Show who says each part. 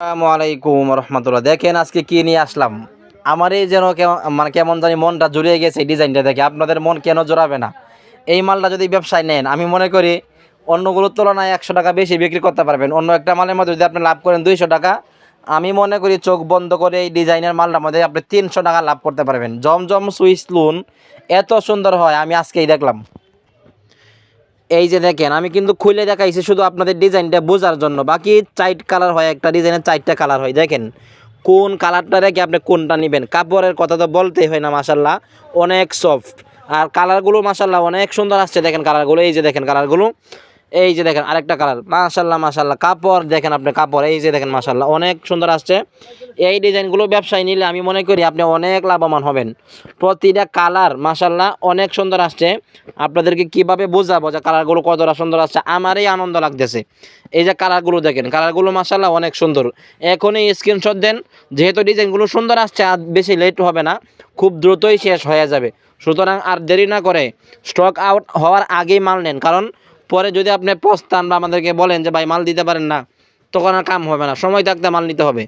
Speaker 1: আসসালামু আলাইকুম রহমতুল্লাহ। দেখেন আজকে কি নিয়ে আসলাম? আমার এই যেন মানে কেমন জানি মনটা জুড়িয়ে গেছে এই ডিজাইনটা দেখে। আপনাদের মন কেন জোড়াবে না? এই মালটা যদি ব্যবসায় নেন, আমি মনে করি অন্যগুলোর তুলনায় একশো টাকা বেশি বিক্রি করতে পারবেন। অন্য একটা মালের মধ্যে যদি আপনি লাভ করেন দুইশো টাকা, আমি মনে করি চোখ বন্ধ করে এই ডিজাইনের মালটার মধ্যে আপনি তিনশো টাকা লাভ করতে পারবেন। জমজম সুইস লুন এত সুন্দর হয়, আমি আজকেই দেখলাম। এই যে দেখেন, আমি কিন্তু খুলে দেখাইছি শুধু আপনাদের ডিজাইনটা বোঝার জন্য। বাকি চাইট কালার হয়, একটা ডিজাইনের চারটা কালার হয়। দেখেন, কোন কালারটা রেখে আপনি কোনটা নেবেন? কাপড়ের কথা তো বলতেই হয় না মাসাল্লাহ অনেক সফট আর কালারগুলো মাসাল্লাহ অনেক সুন্দর আসছে। দেখেন কালারগুলো, এই যে দেখেন কালারগুলো। এই যে দেখেন আরেকটা কালার। মাশাল্লাহ মাশাল্লাহ কাপড় দেখেন আপনি, কাপড়। এই যে দেখেন মাশাল্লাহ অনেক সুন্দর আসছে। এই ডিজাইনগুলো ব্যবসায় নিলে আমি মনে করি আপনি অনেক লাভবান হবেন। প্রতিটা কালার মাশাল্লাহ অনেক সুন্দর আসছে। আপনাদেরকে কীভাবে বোঝাবো যে কালারগুলো কতটা সুন্দর আসছে? আমারই আনন্দ লাগতেছে। এই যে কালারগুলো দেখেন, কালারগুলো মাশাল্লাহ অনেক সুন্দর। এখনই স্ক্রিনশট দেন, যেহেতু ডিজাইনগুলো সুন্দর আসছে, আর বেশি লেট হবে না, খুব দ্রুতই শেষ হয়ে যাবে। সুতরাং আর দেরি না করে স্টক আউট হওয়ার আগেই মাল নেন। কারণ পরে যদি আপনি পস্তান বা আমাদেরকে বলেন যে, ভাই, মাল দিতে পারেন না, তখন আর কাম হবে না। সময় থাকতে মাল নিতে হবে।